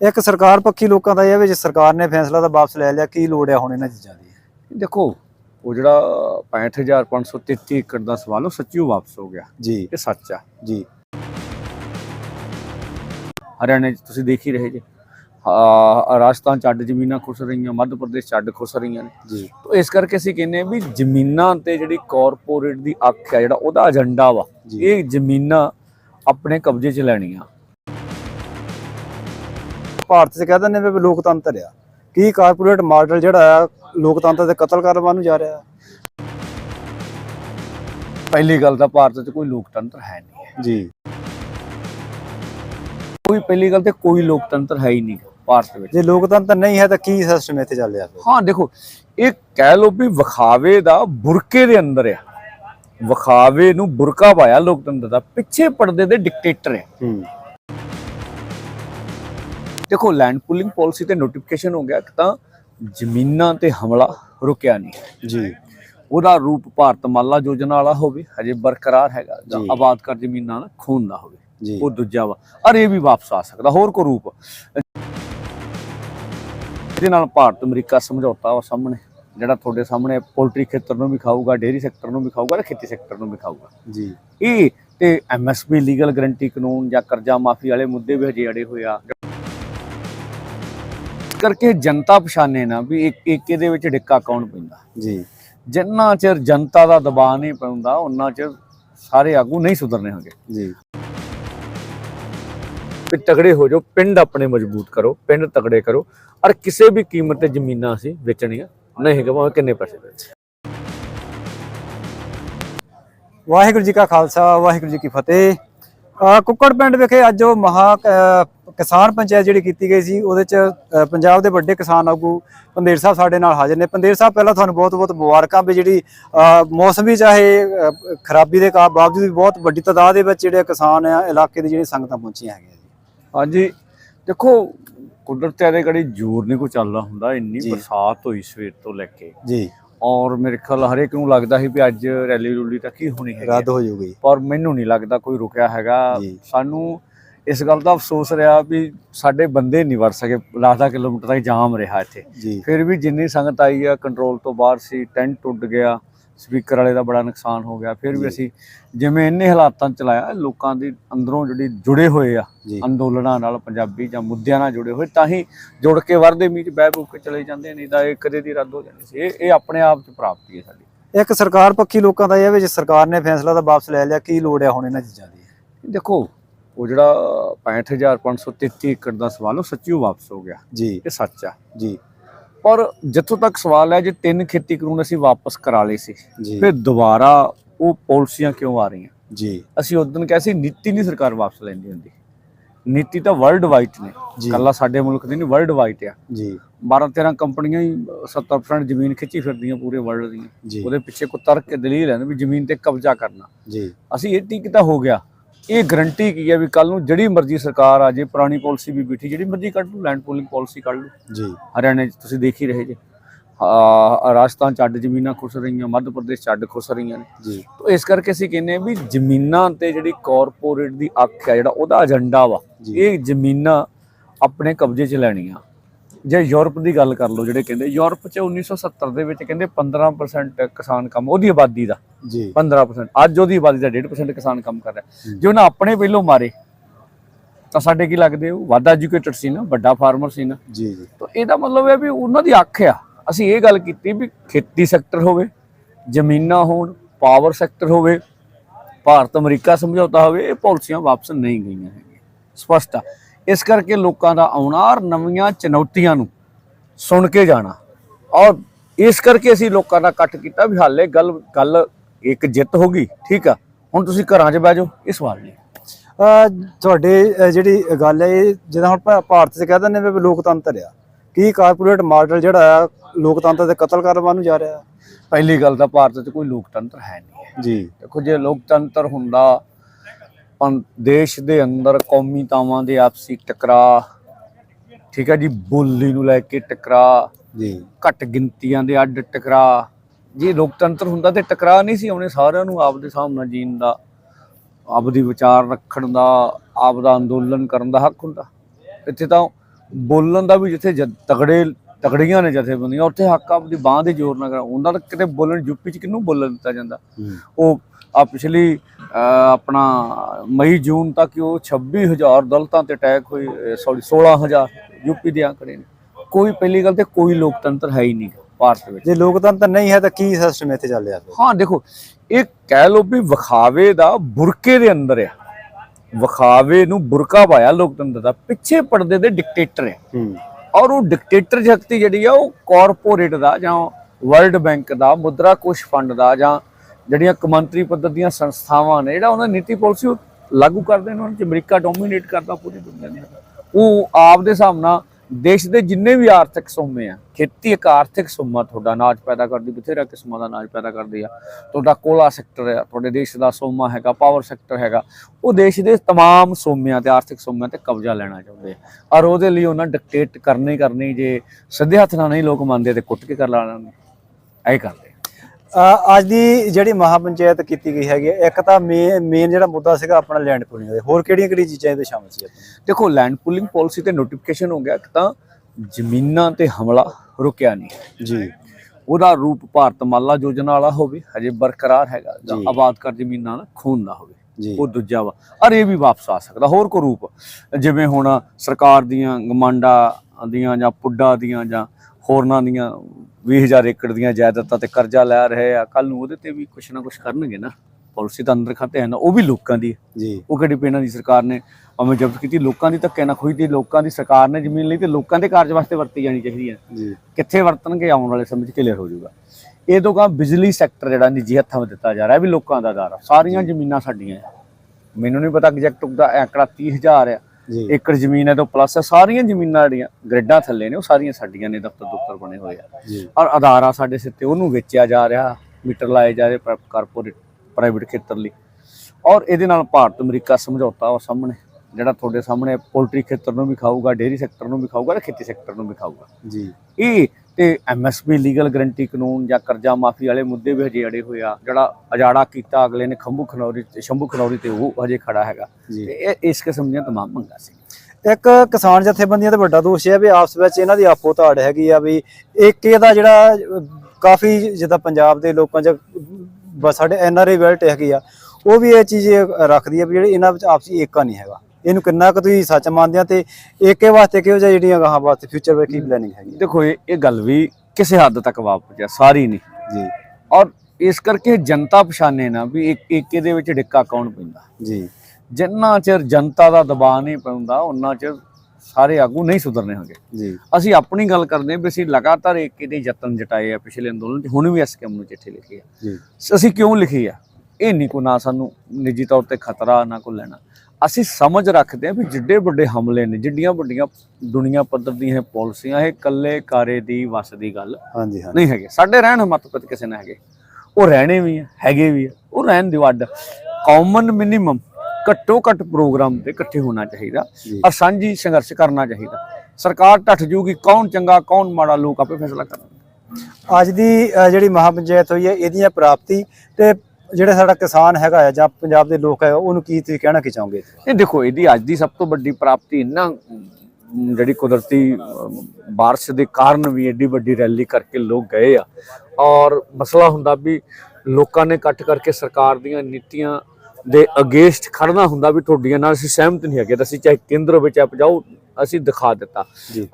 ਇੱਕ ਸਰਕਾਰ ਪੱਖੀ ਲੋਕਾਂ ਦਾ ਇਹ ਵੀ ਜੇ ਸਰਕਾਰ ਨੇ ਫੈਸਲਾ ਤਾਂ ਵਾਪਸ ਲੈ ਲਿਆ ਕੀ ਲੋੜ ਹੈ ਹੁਣ ਇਹਨਾਂ ਚੀਜ਼ਾਂ ਦੀ? ਦੇਖੋ ਉਹ ਜਿਹੜਾ 65533 ਏਕੜ ਦਾ ਸਵਾਲ ਉਹ ਸੱਚੀ ਓ ਵਾਪਸ ਹੋ ਗਿਆ। ਜੀ। ਇਹ ਸੱਚ ਆ। ਜੀ। ਹਰਿਆਣੇ 'ਚ ਤੁਸੀਂ ਦੇਖ ਹੀ ਰਹੇ ਜੇ। ਰਾਜਸਥਾਨ ਅੱਡ ਜ਼ਮੀਨਾਂ ਖੁੱਸ ਰਹੀਆਂ ਮੱਧ ਪ੍ਰਦੇਸ਼ ਅੱਡ ਖੁੱਸ ਰਹੀਆਂ ਨੇ। ਜੀ। ਤੋ ਇਸ ਕਰਕੇ ਅਸੀਂ ਕਹਿੰਦੇ ਹਾਂ ਵੀ ਜ਼ਮੀਨਾਂ ਤੇ ਜਿਹੜੀ ਕਾਰਪੋਰੇਟ ਦੀ ਅੱਖ ਹੈ ਜਿਹੜਾ ਉਹਦਾ ਏਜੰਡਾ ਵਾ। ਇਹ ਜ਼ਮੀਨਾਂ ਆਪਣੇ ਕਬਜ਼ੇ 'ਚ ਲੈਣੀਆਂ। ਭਾਰਤ 'ਚ ਕਹਿ ਦਿੰਦੇ ਨੇ ਵੀ ਲੋਕਤੰਤਰ ਆ। ਕੀ ਕਾਰਪੋਰੇਟ ਮਾਡਲ ਜਿਹੜਾ ਆ ਲੋਕਤੰਤਰ ਦੇ ਕਤਲ ਕਰਨ ਵੱਲ ਨੂੰ ਜਾ ਰਿਹਾ ਪਹਿਲੀ ਗੱਲ ਤਾਂ ਭਾਰਤ 'ਚ ਕੋਈ ਲੋਕਤੰਤਰ ਹੈ ਨਹੀਂ ਜੀ। ਕੋਈ ਪਹਿਲੀ ਗੱਲ ਤੇ ਕੋਈ ਲੋਕਤੰਤਰ ਹੈ ਹੀ ਨਹੀਂ ਭਾਰਤ ਵਿੱਚ। ਜੇ ਲੋਕਤੰਤਰ ਨਹੀਂ ਹੈ ਤਾਂ ਕੀ ਸਿਸਟਮ ਇੱਥੇ ਚੱਲ ਰਿਹਾ ਹਾਂ ਦੇਖੋ ਇਹ ਕਹਿ ਲਓ ਵੀ ਵਿਖਾਵੇ ਦਾ ਬੁਰਕੇ ਦੇ ਅੰਦਰ ਆ। ਵਿਖਾਵੇ ਨੂੰ ਬੁਰਕਾ ਪਾਇਆ ਲੋਕਤੰਤਰ ਦਾ ਪਿੱਛੇ ਪਰਦੇ ਦੇ ਡਿਕਟੇਟਰ ਆ। ਹੂੰ। ਦੇਖੋ ਲੈਂਡ ਪੂਲਿੰਗ ਪਾਲਿਸੀ ਤੇ ਨੋਟੀਫਿਕੇਸ਼ਨ ਹੋ ਗਿਆ ਤਾਂ ਜ਼ਮੀਨਾਂ ਤੇ ਹਮਲਾ ਰੁਕਿਆ ਨਹੀਂ। ਜੀ। ਉਹਦਾ ਰੂਪ ਭਾਰਤਮਾਲਾ ਯੋਜਨਾ ਵਾਲਾ ਹੋਵੇ ਹਜੇ ਬਰਕਰਾਰ ਹੈਗਾ ਜਾਂ। ਆਬਾਦ ਕਰ ਜ਼ਮੀਨਾਂ ਦਾ ਖੂਨ ਦਾ ਹੋਵੇ। ਉਹ ਦੂਜਾ ਵਾ। ਅਰੇ ਇਹ ਵੀ ਵਾਪਸ ਆ ਸਕਦਾ ਹੋਰ ਕੋ ਰੂਪ। ਇਹਦੇ ਨਾਲ ਭਾਰਤ ਅਮਰੀਕਾ ਸਮਝੌਤਾ ਵਾ ਸਾਹਮਣੇ ਜਿਹੜਾ ਤੁਹਾਡੇ ਸਾਹਮਣੇ ਪੋਲਟਰੀ ਖੇਤਰ ਨੂੰ ਵੀ ਖਾਊਗਾ ਡੇਅਰੀ ਸੈਕਟਰ ਨੂੰ ਵੀ ਖਾਊਗਾ ਤੇ ਖੇਤੀ ਸੈਕਟਰ ਨੂੰ ਵੀ ਖਾਊਗਾ ਜੀ। ਇਹ ਤੇ ਐਮਐਸਪੀ ਲੀਗਲ ਗਰੰਟੀ ਕਾਨੂੰਨ ਜਾਂ ਕਰਜ਼ਾ ਮਾਫੀ ਵਾਲੇ ਮੁੱਦੇ ਵੀ ਹਜੇ ਅੜੇ ਹੋਏ ਆ। ਇਸ ਕਰਕੇ ਜਨਤਾ ਪਛਾਣੇ ਨਾ ਵੀ ਇੱਕ ਇੱਕ ਇਹਦੇ ਵਿੱਚ ਡਿੱਕਾ ਕੌਣ ਪੈਂਦਾ। ਜੀ। ਜਿੰਨਾ ਚਿਰ ਜਨਤਾ ਦਾ ਦਬਾਅ ਨਹੀਂ ਪੈਂਦਾ ਉਹਨਾਂ ਚਿਰ ਸਾਰੇ ਆਗੂ ਨਹੀਂ ਸੁਧਰਨੇ ਹੋਗੇ। ਜੀ। ਵੀ ਤਗੜੇ ਹੋ ਜਾਓ ਪਿੰਡ ਆਪਣੇ ਮਜ਼ਬੂਤ ਕਰੋ ਪਿੰਡ ਤਗੜੇ ਕਰੋ। ਔਰ ਕਿਸੇ ਵੀ ਕੀਮਤ ਤੇ ਜ਼ਮੀਨਾਂ ਅਸੀਂ ਵੇਚਣੀਆਂ ਨਹੀਂ ਹੈਗਾ ਭਾਵੇਂ ਕਿੰਨੇ ਪੈਸੇ ਦੇ ਵਾਹਿਗੁਰੂ ਜੀ ਕਾ ਖਾਲਸਾ ਵਾਹਿਗੁਰੂ ਜੀ ਕੀ ਫਤਿਹ। ਕੁੱਕੜ ਪਿੰਡ ਵਿਖੇ ਅੱਜ ਉਹ ਮਹਾ ਕਿਸਾਨ ਪੰਚਾਇਤ ਜਿਹੜੀ ਕੀਤੀ ਗਈ ਸੀ ਉਹਦੇ ਚ ਪੰਜਾਬ ਦੇ ਵੱਡੇ ਕਿਸਾਨ ਆਗੂ ਪੰਦੇਰ ਸਾਹਿਬ ਸਾਡੇ ਨਾਲ ਹਾਜ਼ਰ ਨੇ ਪੰਦੇਰ ਸਾਹਿਬ ਪਹਿਲਾਂ ਤੁਹਾਨੂੰ ਬਹੁਤ-ਬਹੁਤ ਮੁਬਾਰਕਾਂ ਵੀ ਜਿਹੜੀ ਮੌਸਮੀ ਚਾਹੇ ਅ, ਖਰਾਬੀ ਦੇ ਬਾਵਜੂਦ ਵੀ ਬਹੁਤ ਵੱਡੀ ਤਾਦਾਦ ਦੇ ਵਿੱਚ ਜਿਹੜੇ ਕਿਸਾਨ ਆ ਇਲਾਕੇ ਦੀ ਜਿਹੜੀ ਸੰਗਤਾਂ ਪਹੁੰਚੀਆਂ ਹੈਗੀਆਂ ਜੀ ਹਾਂਜੀ ਦੇਖੋ ਕੁਦਰਤ ਦੇ ਘੜੀ ਜ਼ੋਰ ਨਹੀਂ ਕੋ ਚੱਲਦਾ ਹੁੰਦਾ ਇੰਨੀ। ਬਰਸਾਤ ਹੋਈ ਸਵੇਰ ਤੋਂ ਲੈ ਕੇ ਜੀ ਔਰ ਮੇਰੇ ਖਿਆਲ ਹਰੇਕ ਨੂੰ ਲੱਗਦਾ ਸੀ ਵੀ ਅੱਜ ਰੈਲੀ ਰੂਲੀ ਤਾਂ ਕੀ ਹੋਣੀ ਹੈਗੀ ਰੱਦ ਹੈ। ਹੋ ਜੂਗੀ ਪਰ ਮੈਨੂੰ ਨਹੀਂ ਲੱਗਦਾ ਕੋਈ ਰੁਕਿਆ ਹੈਗਾ। ਸਾਨੂੰ ਇਸ ਗੱਲ ਦਾ ਅਫਸੋਸ ਰਿਹਾ ਵੀ ਸਾਡੇ ਬੰਦੇ ਨਹੀਂ ਵੜ ਸਕੇ ਲਾਦਾ ਕਿਲੋਮੀਟਰ ਤੱਕ ਜਾਮ ਰਿਹਾ ਇੱਥੇ। ਫਿਰ ਵੀ ਜਿੰਨੀ ਸੰਗਤ ਆਈ ਆ ਕੰਟਰੋਲ ਤੋਂ ਬਾਹਰ ਸੀ ਟੈਂਟ ਟੁੱਟ ਗਿਆ ਸਪੀਕਰ ਵਾਲੇ ਦਾ ਬੜਾ ਨੁਕਸਾਨ ਹੋ ਗਿਆ। ਫਿਰ। ਵੀ ਅਸੀਂ ਜਿਵੇਂ ਇੰਨੇ ਹਾਲਾਤਾਂ 'ਚ ਚਲਾਇਆ ਲੋਕਾਂ ਦੀ ਅੰਦਰੋਂ ਜਿਹੜੀ ਜੁੜੇ ਹੋਏ ਆ ਅੰਦੋਲਨਾਂ ਨਾਲ ਪੰਜਾਬੀ ਜਾਂ ਮੁੱਦਿਆਂ ਨਾਲ ਜੁੜੇ ਹੋਏ ਤਾਂ ਹੀ ਜੁੜ ਕੇ ਵਰਦੇ ਮੀਚ ਬਹਿ ਬੂ ਕੇ ਚਲੇ ਜਾਂਦੇ ਨਹੀਂ ਤਾਂ ਇਹ ਕਦੇ ਦੀ ਰੱਦ ਹੋ ਜਾਣੀ ਸੀ। ਇਹ ਇਹ ਆਪਣੇ ਆਪ 'ਚ ਪ੍ਰਾਪਤੀ ਹੈ ਸਾਡੀ। ਇੱਕ ਸਰਕਾਰ ਪੱਖੀ ਲੋਕਾਂ ਦਾ ਇਹ ਹੈ ਵੀ ਜੇ ਸਰਕਾਰ ਨੇ ਫੈਸਲਾ ਤਾਂ ਵਾਪਸ ਲੈ ਲਿਆ ਕੀ ਲੋੜ ਹੈ ਹੁਣ ਇਹਨਾਂ ਚੀਜ਼ਾਂ ਦੀ? ਦੇਖੋ ਉਹ ਜਿਹੜਾ 65533 ਏਕੜ ਦਾ ਸਵਾਲ ਉਹ ਸੱਚੀ ਓ ਵਾਪਸ ਹੋ ਗਿਆ। ਜੀ। ਇਹ ਸੱਚ ਆ। ਜੀ। ਪਰ ਜਿੱਥੋਂ ਤੱਕ ਸਵਾਲ ਹੈ ਜੇ ਤਿੰਨ ਖੇਤੀ ਕਾਨੂੰਨ ਅਸੀਂ ਵਾਪਸ ਕਰਾ ਲਏ ਸੀ ਫਿਰ ਦੁਬਾਰਾ ਉਹ ਪਾਲਿਸੀਆਂ ਕਿਉਂ ਆ ਰਹੀਆਂ? ਜੀ। ਅਸੀਂ ਉਸ ਦਿਨ ਕਿਹਾ ਸੀ ਨੀਤੀ ਨਹੀਂ ਸਰਕਾਰ ਵਾਪਸ ਲੈਂਦੀ ਹੁੰਦੀ। ਨੀਤੀ ਤਾਂ ਵਰਲਡ ਵਾਈਡ ਨੇ। ਕੱਲਾ ਸਾਡੇ ਮੁਲਕ ਦੀ ਨਹੀਂ ਵਰਲਡ ਵਾਈਡ ਆ। ਜੀ। 12 13 ਕੰਪਨੀਆਂ ਹੀ 70% ਜ਼ਮੀਨ ਖਿੱਚੀ ਫਿਰਦੀਆਂ ਪੂਰੇ ਵਰਲਡ ਦੀਆਂ। ਉਹਦੇ ਪਿੱਛੇ ਕੋਈ ਤਰਕ ਦਲੀਲ ਹੈ ਨਾ ਵੀ ਜ਼ਮੀਨ ਤੇ ਕਬਜ਼ਾ ਕਰਨਾ। ਜੀ। ਅਸੀਂ ਇਹ ਤਾਂ ਹੋ ਗਿਆ। ਇਹ ਗਰੰਟੀ ਕੀ ਹੈ ਵੀ ਕੱਲ ਨੂੰ ਜਿਹੜੀ ਮਰਜ਼ੀ ਸਰਕਾਰ ਆ ਜੇ ਪੁਰਾਣੀ ਪਾਲਿਸੀ ਵੀ ਬਿਠੀ ਜਿਹੜੀ ਮਰਜ਼ੀ ਕੱਢ ਲੂ ਲੈਂਡ ਪੂਲਿੰਗ ਪਾਲਿਸੀ ਕੱਢ ਲੂ ਜੀ। ਹਰਿਆਣੇ 'ਚ ਤੁਸੀਂ ਦੇਖ ਹੀ ਰਹੇ ਜੇ। ਹਾਂ ਰਾਜਸਥਾਨ 'ਚ ਅੱਡ ਜ਼ਮੀਨਾਂ ਖੁੱਸ ਰਹੀਆਂ ਮੱਧ ਪ੍ਰਦੇਸ਼ 'ਚ ਅੱਡ ਖੁੱਸ ਰਹੀਆਂ ਨੇ। ਜੀ। ਤੋ ਇਸ ਕਰਕੇ ਅਸੀਂ ਕਹਿੰਦੇ ਹਾਂ ਵੀ ਜ਼ਮੀਨਾਂ ਤੇ ਜਿਹੜੀ ਕਾਰਪੋਰੇਟ ਦੀ ਅੱਖ ਹੈ ਜਿਹੜਾ ਉਹਦਾ ਏਜੰਡਾ ਵਾ। ਇਹ ਜ਼ਮੀਨਾਂ ਆਪਣੇ ਕਬਜ਼ੇ 'ਚ ਲੈਣੀਆਂ। ਜੇ ਯੂਰਪ ਦੀ ਗੱਲ ਕਰ ਲਓ ਜਿਹੜੇ ਕਹਿੰਦੇ ਯੂਰਪ 'ਚ 1970 ਦੇ ਵਿੱਚ ਕਹਿੰਦੇ 15% ਕਿਸਾਨ ਕੰਮ ਉਹਦੀ ਆਬਾਦੀ ਦਾ ਜੀ। 15% ਅੱਜ ਉਹਦੀ ਆਬਾਦੀ ਦਾ 1.5% ਕਿਸਾਨ ਕੰਮ ਕਰ ਰਿਹਾ। ਜੇ ਉਹਨਾਂ ਆਪਣੇ ਪਹਿਲੋਂ ਮਾਰੇ ਤਾਂ ਸਾਡੇ ਕੀ ਲੱਗਦੇ ਉਹ? ਵੱਧ ਐਜੂਕੇਟਡ ਸੀ ਨਾ ਵੱਡਾ ਫਾਰਮਰ ਸੀ ਨਾ। ਜੀ ਜੀ। ਤਾਂ ਇਹਦਾ ਮਤਲਬ ਹੈ ਵੀ ਉਹਨਾਂ ਦੀ ਅੱਖ ਆ। ਅਸੀਂ ਇਹ ਗੱਲ ਕੀਤੀ ਵੀ ਖੇਤੀ ਸੈਕਟਰ ਹੋਵੇ ਜ਼ਮੀਨਾਂ ਹੋਣ ਪਾਵਰ ਸੈਕਟਰ ਹੋਵੇ ਭਾਰਤ ਅਮਰੀਕਾ ਸਮਝੌਤਾ ਹੋਵੇ ਇਹ ਪਾਲਿਸੀਆਂ ਵਾਪਸ ਨਹੀਂ ਗਈਆਂ ਹੈਗੀਆਂ। ਸਪਸ਼ਟ ਆ। ਇਸ ਕਰਕੇ ਲੋਕਾਂ ਦਾ ਆਉਣਾ ਔਰ ਨਵੀਆਂ ਚੁਣੌਤੀਆਂ ਨੂੰ ਸੁਣ ਕੇ ਜਾਣਾ। ਔਰ ਇਸ ਕਰਕੇ ਅਸੀਂ ਲੋਕਾਂ ਦਾ ਇਕੱਠ ਕੀਤਾ ਵੀ ਹਾਲੇ ਗੱਲ ਗੱਲ ਇੱਕ ਜਿੱਤ ਹੋ ਗਈ ਠੀਕ ਆ। ਹੁਣ ਤੁਸੀਂ ਘਰਾਂ 'ਚ ਬਹਿ ਜਾਓ ਇਹ ਸਵਾਲ ਨਹੀਂ। ਤੁਹਾਡੇ ਜਿਹੜੀ ਗੱਲ ਹੈ ਇਹ ਜਿੱਦਾਂ ਹੁਣ ਭਾਰਤ 'ਚ ਕਹਿ ਦਿੰਦੇ ਨੇ ਵੀ ਲੋਕਤੰਤਰ ਆ। ਕੀ ਕਾਰਪੋਰੇਟ ਮਾਡਲ ਜਿਹੜਾ ਆ ਲੋਕਤੰਤਰ ਦੇ ਕਤਲ ਕਰਨ ਨੂੰ ਜਾ ਰਿਹਾ? ਪਹਿਲੀ ਗੱਲ ਤਾਂ ਭਾਰਤ 'ਚ ਕੋਈ ਲੋਕਤੰਤਰ ਹੈ ਨਹੀਂ ਜੀ। ਦੇਖੋ ਜੇ ਲੋਕਤੰਤਰ ਹੁੰਦਾ ਦੇਸ਼ ਦੇ ਅੰਦਰ ਕੌਮੀਤਾਵਾਂ ਦੇ ਆਪਸੀ ਟਕਰਾ ਠੀਕ ਹੈ ਜੀ ਬੋਲੀ ਨੂੰ ਲੈ ਕੇ ਟਕਰਾ ਜੀ। ਘੱਟ ਗਿਣਤੀਆਂ ਦੇ ਅੱਡ ਟਕਰਾ ਜੇ ਲੋਕਤੰਤਰ ਹੁੰਦਾ ਤੇ ਟਕਰਾ ਨਹੀਂ ਸੀ ਆਉਣੇ ਸਾਰਿਆਂ ਨੂੰ ਆਪਦੇ ਸਾਹਮਣੇ ਜੀਣ ਦਾ ਆਪਦੀ ਵਿਚਾਰ ਰੱਖਣ ਦਾ ਆਪਦਾ ਅੰਦੋਲਨ ਕਰਨ ਦਾ ਹੱਕ ਹੁੰਦਾ। ਇੱਥੇ ਤਾਂ ਬੋਲਣ ਦਾ ਵੀ ਜਿੱਥੇ ਤਗੜੇ ਤਗੜੀਆਂ ਨੇ ਜਥੇਬੰਦੀਆਂ ਉੱਥੇ ਹੱਕ ਆਪਦੀ ਬਾਹ ਦੇ ਜ਼ੋਰ ਨਾਲ ਉਹਨਾਂ ਦਾ ਕਿਤੇ ਬੋਲਣ ਯੂਪੀ ਚ ਕਿਹਨੂੰ ਬੋਲਣ ਦਿੱਤਾ ਜਾਂਦਾ? ਉਹ ਆ ਪਿਛਲੀ ਆਪਣਾ ਮਈ ਜੂਨ ਤੱਕ ਉਹ 26000 ਦਲਤਾਂ ਤੇ ਅਟੈਕ ਹੋਈ ਸੌਰੀ 16000 ਯੂਪੀ ਦੇ ਆંકੜੇ ਨੇ। ਕੋਈ ਪਹਿਲੀ ਗੱਲ ਤੇ ਕੋਈ ਲੋਕਤੰਤਰ ਹੈ ਹੀ ਨਹੀਂ ਭਾਰਤ ਵਿੱਚ। ਜੇ ਲੋਕਤੰਤਰ ਨਹੀਂ ਹੈ ਤਾਂ ਕੀ ਸਿਸਟਮ ਇੱਥੇ ਚੱਲ ਰਿਹਾ? ਹਾਂ ਦੇਖੋ ਇਹ ਕਹਿ ਲੋ ਵੀ ਵਿਖਾਵੇ ਦਾ ਬੁਰਕੇ ਦੇ ਅੰਦਰ ਆ। ਵਿਖਾਵੇ ਨੂੰ ਬੁਰਕਾ ਪਾਇਆ ਲੋਕਤੰਤਰ ਦਾ ਪਿੱਛੇ ਪਰਦੇ ਦੇ ਡਿਕਟੇਟਰ ਹੂੰ। ਔਰ ਉਹ ਡਿਕਟੇਟਰ ਸ਼ਕਤੀ ਜਿਹੜੀ ਆ ਉਹ ਕਾਰਪੋਰੇਟ ਦਾ ਜਾਂ ਵਰਲਡ ਬੈਂਕ ਦਾ ਮੁਦਰਾ ਕੋਸ਼ ਫੰਡ ਦਾ ਜਾਂ ਜਿਹੜੀਆਂ ਕਮੰਤਰੀ ਪੱਧਰ ਦੀਆਂ ਸੰਸਥਾਵਾਂ ਨੇ ਜਿਹੜਾ ਉਹਨਾਂ ਦੀ ਨੀਤੀ ਪਾਲਿਸੀ ਉਹ ਲਾਗੂ ਕਰਦੇ ਨੇ ਉਹਨਾਂ ਚ ਅਮਰੀਕਾ ਡੋਮੀਨੇਟ ਕਰਦਾ ਪੂਰੀ ਦੁਨੀਆ ਦੇ ਉਹ ਆਪ ਦੇ ਹਿਸਾਬ ਨਾਲ ਦੇਸ਼ ਦੇ ਜਿੰਨੇ ਵੀ ਆਰਥਿਕ ਸੋਮੇ ਆ ਖੇਤੀ ਇੱਕ ਆਰਥਿਕ ਸੋਮਾ ਤੁਹਾਡਾ ਅਨਾਜ ਪੈਦਾ ਕਰਦੀ ਬਥੇਰਾ ਕਿਸਮਾਂ ਦਾ ਅਨਾਜ ਪੈਦਾ ਕਰਦੀ ਆ ਤੁਹਾਡਾ ਕੋਲਾ ਸੈਕਟਰ ਆ ਤੁਹਾਡੇ ਦੇਸ਼ ਦਾ ਸੋਮਾ ਹੈਗਾ ਪਾਵਰ ਸੈਕਟਰ ਹੈਗਾ ਉਹ ਦੇਸ਼ ਦੇ तमाम ਸੋਮਿਆਂ ਤੇ ਆਰਥਿਕ ਸੋਮਿਆਂ ਤੇ ਕਬਜ਼ਾ ਲੈਣਾ ਚਾਹੁੰਦੇ ਆ ਔਰ ਉਹਦੇ ਲਈ ਉਹਨਾਂ ਡਿਕਟੇਟ ਕਰਨੀ ਹੀ ਕਰਨੀ ਜੇ ਸਿੱਧੇ ਹੱਥ ਨਾਲ ਨਹੀਂ ਲੋਕ ਮੰਨਦੇ ਤੇ ਕੁੱਟ ਕੇ ਕਰ ਲੈਣਾ ਐ ਕਰਦੇ ਆ। ਅ, ਅੱਜ ਦੀ ਜਿਹੜੀ ਮਹਾਪੰਚਾਇਤ ਕੀਤੀ ਗਈ ਹੈਗੀ ਇੱਕ ਤਾਂ ਮੇਨ ਜਿਹੜਾ ਮੁੱਦਾ ਸੀਗਾ ਆਪਣਾ ਲੈਂਡ ਪੂਲਿੰਗ ਦਾ। ਹੋਰ ਕਿਹੜੀਆਂ ਕਿਹੜੀਆਂ ਚੀਜ਼ਾਂ ਇਹਦੇ ਸ਼ਾਮਲ ਸੀ ਦੇਖੋ ਲੈਂਡ ਪੂਲਿੰਗ ਪਾਲਿਸੀ ਤੇ ਨੋਟੀਫਿਕੇਸ਼ਨ ਹੋ ਗਿਆ ਕਿ ਤਾਂ ਜ਼ਮੀਨਾਂ ਤੇ ਹਮਲਾ ਰੁਕਿਆ ਨਹੀਂ। ਜੀ। ਉਹਦਾ ਰੂਪ ਭਾਰਤ ਮਾਲਾ ਯੋਜਨਾ ਵਾਲਾ ਹੋਵੇ ਹਜੇ ਬਰਕਰਾਰ ਹੈਗਾ ਜਾਂ। ਆਬਾਦ ਕਰ ਜ਼ਮੀਨਾਂ ਨਾਲ ਖੂਨ ਨਾ ਹੋਵੇ। ਉਹ ਦੂਜਾ ਵਾ। ਅਰ ਇਹ ਵੀ ਵਾਪਸ ਆ ਸਕਦਾ ਹੋਰ ਕੋ ਰੂਪ। ਜਿਵੇਂ ਹੁਣ ਸਰਕਾਰ ਦੀਆਂ ਗਮਾਂਡਾ ਦੀਆਂ ਜਾਂ ਪੁੱਡਾ ਦੀਆਂ ਜਾਂ ਹੋਰਨਾਂ ਦੀਆਂ 20000 ਏਕੜ ਦੀਆਂ ਜਾਇਦਾਦਾਂ ਤੇ ਕਰਜ਼ਾ ਲੈ ਰਹੇ ਆ। ਕੱਲ ਨੂੰ ਉਹਦੇ ਤੇ ਵੀ ਕੁਛ ਨਾ ਕੁਛ ਕਰਨਗੇ ਨਾ। ਪਾਲਿਸੀ ਤਾਂ ਅੰਦਰ ਖਾਤੇ ਹੈ ਨਾ ਉਹ ਵੀ ਲੋਕਾਂ ਦੀ। ਜੀ। ਉਹ ਕਿਹੜੀ ਪੈਣਾ ਦੀ ਸਰਕਾਰ ਨੇ ਭਾਵੇਂ ਜ਼ਬਤ ਕੀਤੀ? ਲੋਕਾਂ ਦੀ ਧੱਕੇ ਨਾਲ ਖੋਈ ਤੇ ਲੋਕਾਂ ਦੀ ਸਰਕਾਰ ਨੇ ਜ਼ਮੀਨ ਲਈ ਤੇ ਲੋਕਾਂ ਦੇ ਕਾਰਜ ਵਾਸਤੇ ਵਰਤੀ ਜਾਣੀ ਚਾਹੀਦੀ ਹੈ। ਜੀ। ਕਿੱਥੇ ਵਰਤਣਗੇ ਆਉਣ ਵਾਲੇ ਸਮੇਂ 'ਚ ਕਲੀਅਰ ਹੋ ਜਾਊਗਾ। ਇਹ ਤੋਂ ਕਾ ਬਿਜਲੀ ਸੈਕਟਰ ਜਿਹੜਾ ਨਿੱਜੀ ਹੱਥਾਂ ਵਿੱਚ ਦਿੱਤਾ ਜਾ ਰਿਹਾ ਵੀ ਲੋਕਾਂ ਦਾ ਅਦਾਰਾ ਸਾਰੀਆਂ ਜ਼ਮੀਨਾਂ ਸਾਡੀਆਂ ਮੈਨੂੰ ਨਹੀਂ ਪਤਾ ਐਗਜ਼ੈਕਟ ਦਾ ਆંકੜਾ 30000 ਹੈ ਜੀ ਏਕੜ ਜ਼ਮੀਨ ਹੈ ਤੋਂ ਪਲੱਸ ਹੈ। ਸਾਰੀਆਂ ਜ਼ਮੀਨਾਂ ਜਿਹੜੀਆਂ ਗ੍ਰਿਡਾਂ ਥੱਲੇ ਨੇ ਉਹ ਸਾਰੀਆਂ ਸਾਡੀਆਂ ਨੇ ਦਫ਼ਤਰ ਦੁਫਤਰ ਬਣੇ ਹੋਏ ਆ। ਔਰ ਅਦਾਰਾ ਸਾਡੇ ਸਿਰ ਤੇ ਉਹਨੂੰ ਵੇਚਿਆ ਜਾ ਰਿਹਾ ਮੀਟਰ ਲਾਏ ਜਾ ਰਹੇ ਕਾਰਪੋਰੇਟ ਪ੍ਰਾਈਵੇਟ ਖੇਤਰ ਲਈ। ਔਰ ਇਹਦੇ ਨਾਲ ਭਾਰਤ ਅਮਰੀਕਾ ਸਮਝੌਤਾ ਉਹ ਸਾਹਮਣੇ ਜਿਹੜਾ ਤੁਹਾਡੇ ਸਾਹਮਣੇ ਪੋਲਟਰੀ ਖੇਤਰ ਨੂੰ ਵੀ ਖਾਊਗਾ ਡੇਅਰੀ ਸੈਕਟਰ ਨੂੰ ਵੀ ਖਾਊਗਾ ਤੇ ਖੇਤੀ ਸੈਕਟਰ ਨੂੰ ਵੀ ਖਾਊਗਾ। ਜੀ। ਇਹ ਤੇ ਐਮਐਸਪੀ ਲੀਗਲ ਗਰੰਟੀ ਕਾਨੂੰਨ ਜਾਂ ਕਰਜ਼ਾ ਮਾਫੀ ਵਾਲੇ ਮੁੱਦੇ ਵੀ ਹਜੇ ਅੜੇ ਹੋਏ ਆ ਜਿਹੜਾ ਅਜਾੜਾ ਕੀਤਾ ਅਗਲੇ ਨੇ ਖੰਭੂ ਖਨੌਰੀ ਤੇ ਸ਼ੰਭੂ ਖਨੌਰੀ ਤੇ ਉਹ ਹਜੇ ਖੜਾ ਹੈਗਾ। ਤੇ ਇਹ ਇਸ ਕਿਸਮ ਦੀਆਂ ਤਮਾਮ ਮੰਗਾਂ ਸੀ। ਇੱਕ ਕਿਸਾਨ ਜਥੇਬੰਦੀਆਂ ਦਾ ਵੱਡਾ ਦੋਸ਼ ਹੈ ਵੀ ਆਪਸ ਵਿੱਚ ਇਹਨਾਂ ਦੀ ਆਪੋ ਤਾੜ ਹੈਗੀ ਆ ਵੀ ਇੱਕ ਇਹਦਾ ਜਿਹੜਾ ਕਾਫੀ ਜਿੱਦਾਂ ਪੰਜਾਬ ਦੇ ਲੋਕਾਂ 'ਚ ਸਾਡੇ ਐਨਆਰਆਈ ਵੈਲਟ ਹੈਗੀ ਆ ਉਹ ਵੀ ਇਹ ਚੀਜ਼ ਰੱਖਦੀ ਆ ਵੀ ਜਿਹੜੇ ਇਹਨਾਂ ਵਿੱਚ ਆਪਸੀ ਏਕਾ ਨਹੀਂ ਹੈਗਾ। ਇਹਨੂੰ ਕਿੰਨਾ ਕੁ ਤੁਸੀਂ ਸੱਚ ਮੰਨਦੇ ਆ ਤੇ ਏਕੇ ਵਾਸਤੇ ਕਿਹੋ ਜਿਹਾ ਜਿਹੜੀਆਂ ਗਾਹਾਂ ਵਾਸਤੇ ਫਿਊਚਰ ਵਿੱਚ ਕੀ ਪਲੈਨਿੰਗ ਹੈਗੀ ਦੇਖੋ ਇਹ ਇਹ ਗੱਲ ਵੀ ਕਿਸੇ ਹੱਦ ਤੱਕ ਵਾਪਸ ਆ ਸਾਰੀ ਨਹੀਂ। ਜੀ। ਔਰ ਇਸ ਕਰਕੇ ਜਨਤਾ ਪਛਾਣੇ ਨਾ ਵੀ ਇੱਕ ਏਕੇ ਦੇ ਵਿੱਚ ਡਿੱਕਾ ਕੌਣ ਪੈਂਦਾ? ਜੀ। ਜਿੰਨਾ ਚਿਰ ਜਨਤਾ ਦਾ ਦਬਾਅ ਨਹੀਂ ਪੈਂਦਾ ਉਹਨਾਂ ਚਿਰ ਸਾਰੇ ਆਗੂ ਨਹੀਂ ਸੁਧਰਨੇ ਹੋਗੇ। ਜੀ। ਅਸੀਂ ਆਪਣੀ ਗੱਲ ਕਰਦੇ ਹਾਂ ਵੀ ਅਸੀਂ ਲਗਾਤਾਰ ਏਕੇ ਦੇ ਯਤਨ ਜਟਾਏ ਆ ਪਿਛਲੇ ਅੰਦੋਲਨ 'ਚ ਹੁਣ ਵੀ ਐਸਕੇਐਮ ਨੂੰ ਚਿੱਠੀ ਲਿਖੀ ਆ। ਜੀ। ਅਸੀਂ ਕਿਉਂ ਲਿਖੀ ਆ? ਇਹ ਨਹੀਂ ਕੋ ਨਾ ਸਾਨੂੰ ਨਿੱਜੀ ਤੌਰ ਤੇ ਖਤਰਾ ਨਾ ਕੋ ਲੈਣਾ। ਅਸੀਂ ਸਮਝ ਰੱਖਦੇ ਹਾਂ ਵੀ ਜਿੱਡੇ ਵੱਡੇ ਹਮਲੇ ਨੇ ਜਿੱਡੀਆਂ ਵੱਡੀਆਂ ਦੁਨੀਆ ਪੱਧਰ ਦੀਆਂ ਪਾਲਿਸੀਆਂ ਇਹ ਕੱਲੇ ਕਾਰੇ ਦੀ ਵਸ ਦੀ ਗੱਲ ਹਾਂਜੀ ਹਾਂਜੀ। ਨਹੀਂ ਹੈਗੇ। ਸਾਡੇ ਰਹਿਣ ਮਤਪਤ ਕਿਸੇ ਨਾ ਹੈਗੇ। ਉਹ ਰਹਿਣੇ ਵੀ ਆ ਹੈਗੇ ਵੀ ਆ ਉਹ ਰਹਿਣ ਦਿਓ ਅੱਡ। ਕਾਮਨ ਮਿਨੀਮਮ ਘੱਟੋ ਘੱਟ ਪ੍ਰੋਗਰਾਮ ਤੇ ਇਕੱਠੇ ਹੋਣਾ ਚਾਹੀਦਾ। ਔਰ ਸਾਂਝੀ ਸੰਘਰਸ਼ ਕਰਨਾ ਚਾਹੀਦਾ। ਸਰਕਾਰ ਢੱਠ ਜੂਗੀ ਕੌਣ ਚੰਗਾ ਕੌਣ ਮਾੜਾ ਲੋਕ ਆਪੇ ਫੈਸਲਾ ਕਰਨਗੇ। ਅੱਜ ਦੀ ਜਿਹੜੀ ਮਹਾਪੰਚਾਇਤ ਹੋਈ ਹੈ ਇਹਦੀਆਂ ਪ੍ਰਾਪਤੀ ਤੇ ਜਿਹੜੇ ਸਾਡਾ ਕਿਸਾਨ ਹੈਗਾ ਆ ਜਾਂ ਪੰਜਾਬ ਦੇ ਲੋਕ ਹੈ ਉਹਨੂੰ ਕੀ ਤੁਸੀਂ ਕਹਿਣਾ ਕੀ ਚਾਹੋਗੇ? ਇਹ ਦੇਖੋ ਇਹਦੀ ਅੱਜ ਦੀ ਸਭ ਤੋਂ ਵੱਡੀ ਪ੍ਰਾਪਤੀ ਨਾ ਅਮ, ਜਿਹੜੀ ਕੁਦਰਤੀ ਬਾਰਿਸ਼ ਦੇ ਕਾਰਨ ਵੀ ਐਡੀ ਵੱਡੀ ਰੈਲੀ ਕਰਕੇ ਲੋਕ ਗਏ ਆ। ਔਰ ਮਸਲਾ ਹੁੰਦਾ ਵੀ ਲੋਕਾਂ ਨੇ ਇਕੱਠ ਕਰਕੇ ਸਰਕਾਰ ਦੀਆਂ ਨੀਤੀਆਂ ਦੇ ਅਗੇਂਸਟ ਖੜਨਾ ਹੁੰਦਾ ਵੀ ਤੁਹਾਡੀਆਂ ਨਾਲ ਅਸੀਂ ਸਹਿਮਤ ਨਹੀਂ ਹੈਗੇ ਤਾਂ ਅਸੀਂ ਚਾਹੇ ਕੇਂਦਰ ਵਿੱਚ ਆਪ ਜਾਓ ਅਸੀਂ ਦਿਖਾ ਦਿੱਤਾ।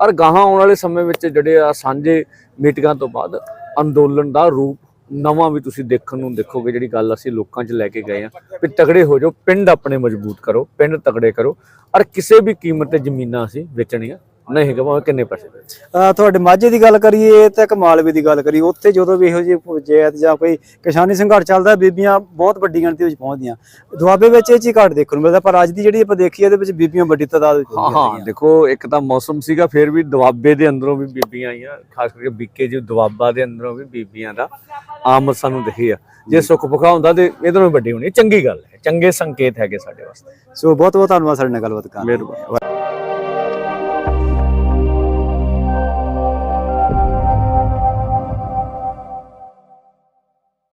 ਔਰ ਗਾਹਾਂ ਆਉਣ ਵਾਲੇ ਸਮੇਂ ਵਿੱਚ ਜਿਹੜੇ ਆ ਸਾਂਝੇ ਮੀਟਿੰਗਾਂ ਤੋਂ ਬਾਅਦ ਅੰਦੋਲਨ ਦਾ ਰੂਪ ਨਵਾਂ ਵੀ ਤੁਸੀਂ ਦੇਖਣ ਨੂੰ ਦੇਖੋਗੇ ਜਿਹੜੀ ਗੱਲ ਅਸੀਂ ਲੋਕਾਂ 'ਚ ਲੈ ਕੇ ਗਏ ਆ ਵੀ ਤਗੜੇ ਹੋ ਜਾਓ, ਪਿੰਡ ਆਪਣੇ ਮਜ਼ਬੂਤ ਕਰੋ, ਪਿੰਡ ਤਗੜੇ ਕਰੋ। ਔਰ ਕਿਸੇ ਵੀ ਕੀਮਤ ਤੇ ਜ਼ਮੀਨਾਂ ਅਸੀਂ ਵੇਚਣੀਆਂ ਨਹੀਂ ਭਾਵੇਂ ਕਿੰਨੇ ਪੈਸੇ ਦੇ। ਅ, ਤੁਹਾਡੇ ਮਾਝੇ ਦੀ ਗੱਲ ਕਰੀਏ ਤੇ ਇੱਕ ਮਾਲਵੇ ਦੀ ਗੱਲ ਕਰੀਏ ਉੱਥੇ ਜਦੋਂ ਵੀ ਇਹੋ ਜਿਹੀ ਪੰਚਾਇਤ ਜਾਂ ਕੋਈ ਕਿਸਾਨੀ ਸੰਘਰਸ਼ ਚੱਲਦਾ ਬੀਬੀਆਂ ਬਹੁਤ ਵੱਡੀ ਗਿਣਤੀ ਵਿੱਚ ਪਹੁੰਚਦੀਆਂ। ਦੁਆਬੇ ਵਿੱਚ ਇਹ ਚੀਜ਼ ਘੱਟ ਦੇਖਣ ਨੂੰ ਮਿਲਦਾ ਪਰ ਅੱਜ ਦੀ ਜਿਹੜੀ ਆਪਾਂ ਦੇਖੀ ਇਹਦੇ ਵਿੱਚ ਬੀਬੀਆਂ ਵੱਡੀ ਤਾਦਾਦ ਵਿੱਚ ਹਾਂ ਹਾਂ ਦੇਖੋ ਇੱਕ ਤਾਂ ਮੌਸਮ ਸੀਗਾ ਫਿਰ ਵੀ ਦੁਆਬੇ ਦੇ ਅੰਦਰੋਂ ਵੀ ਬੀਬੀਆਂ ਆਈਆਂ ਖਾਸ ਕਰਕੇ ਬੀਕੇ ਜੀ ਦੁਆਬਾ ਦੇ ਅੰਦਰੋਂ ਵੀ ਬੀਬੀਆਂ ਦਾ ਆਮਦ ਸਾਨੂੰ ਦਿਖੀ ਆ। ਜੇ ਸੁੱਖ ਭੁਖਾ ਹੁੰਦਾ ਤੇ ਇਧਰੋਂ ਵੱਡੀ ਹੋਣੀ ਚੰਗੀ ਗੱਲ ਹੈ ਚੰਗੇ ਸੰਕੇਤ ਹੈਗੇ ਸਾਡੇ ਵਾਸਤੇ। ਸੋ ਬਹੁਤ ਬਹੁਤ ਧੰਨਵਾਦ ਸਾਡੇ ਨਾਲ ਗੱਲਬਾਤ ਕਰਨ। ਮਿਹਰਬਾਨੀ।